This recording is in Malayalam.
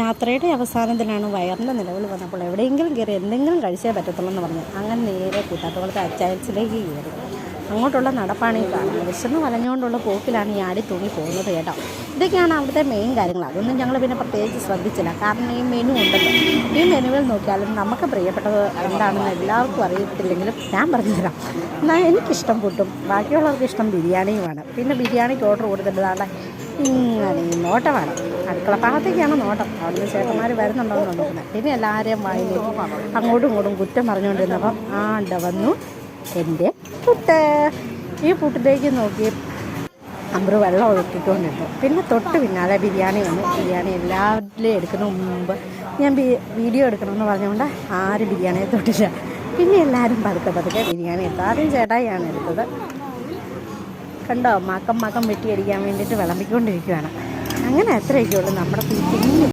യാത്രയുടെ അവസാനത്തിലാണ് വയറിന്റെ നിലവിൽ വന്നപ്പോൾ എവിടെയെങ്കിലും കയറി എന്തെങ്കിലും കഴിച്ചേ പറ്റത്തുള്ളൂ എന്ന് പറഞ്ഞു. അങ്ങനെ നേരെ കൂട്ടാത്തോളത്തെ അച്ചായൻസിലേക്ക് കയറി. അങ്ങോട്ടുള്ള നടപ്പാണ് ഈ കാണുന്നത്. വിശന്ന് വലഞ്ഞുകൊണ്ടുള്ള പോക്കിലാണ് ഈ ആടി തൂങ്ങി പോകുന്നത് കേട്ടോ. ഇതൊക്കെയാണ് അവിടുത്തെ മെയിൻ കാര്യങ്ങൾ. അതൊന്നും ഞങ്ങൾ പിന്നെ പ്രത്യേകിച്ച് ശ്രദ്ധിച്ചില്ല. കാരണം ഈ മെനു ഉണ്ടല്ലോ. ഈ മെനുവിൽ നോക്കിയാലും നമുക്ക് പ്രിയപ്പെട്ടത് എന്താണെന്ന് എല്ലാവർക്കും അറിയത്തില്ലെങ്കിലും ഞാൻ പറഞ്ഞുതരാം. എന്നാൽ എനിക്കിഷ്ടം പുട്ടും. ബാക്കിയുള്ളവർക്ക് ഇഷ്ടം ബിരിയാണിയുമാണ്. പിന്നെ ബിരിയാണിക്ക് ഓർഡർ കൊടുത്തിട്ടതാണ് ഇങ്ങനെ ഈ നോട്ടമാണ്. ഭാഗത്തേക്കാണ് നോട്ടം. അവിടുന്ന് ചേട്ടന്മാർ വരുന്നുണ്ടോയെന്ന് നോക്കുന്നത് പിന്നെ എല്ലാവരെയും വായിലേക്ക് അങ്ങോട്ടും ഇങ്ങോട്ടും കുറ്റം പറഞ്ഞുകൊണ്ടിരുന്നപ്പം ആണ്ട വന്നു. എന്റെ പുട്ട്. ഈ പുട്ടിലേക്ക് നോക്കി അമ്പറ് വെള്ളം ഒഴുക്കിക്കൊണ്ടിരുന്നു. പിന്നെ തൊട്ട് പിന്നാലെ ബിരിയാണി വന്നു. ബിരിയാണി എല്ലാവരിലും എടുക്കുന്ന മുമ്പ് ഞാൻ വീഡിയോ എടുക്കണമെന്ന് പറഞ്ഞുകൊണ്ട് ആരും ബിരിയാണിയെ തൊട്ടില്ല. പിന്നെ എല്ലാവരും പതുക്കെ പതുക്കെ ബിരിയാണി എടുത്തു ആദ്യം ചേട്ടായിയാണ് എടുത്തത്. കണ്ടോ? മക്കം മക്കം വെട്ടിയടിക്കാൻ വേണ്ടിയിട്ട് വിളമ്പിക്കൊണ്ടിരിക്കുകയാണ് അങ്ങനെ അത്രയൊക്കെ നമ്മുടെ കുഞ്ഞു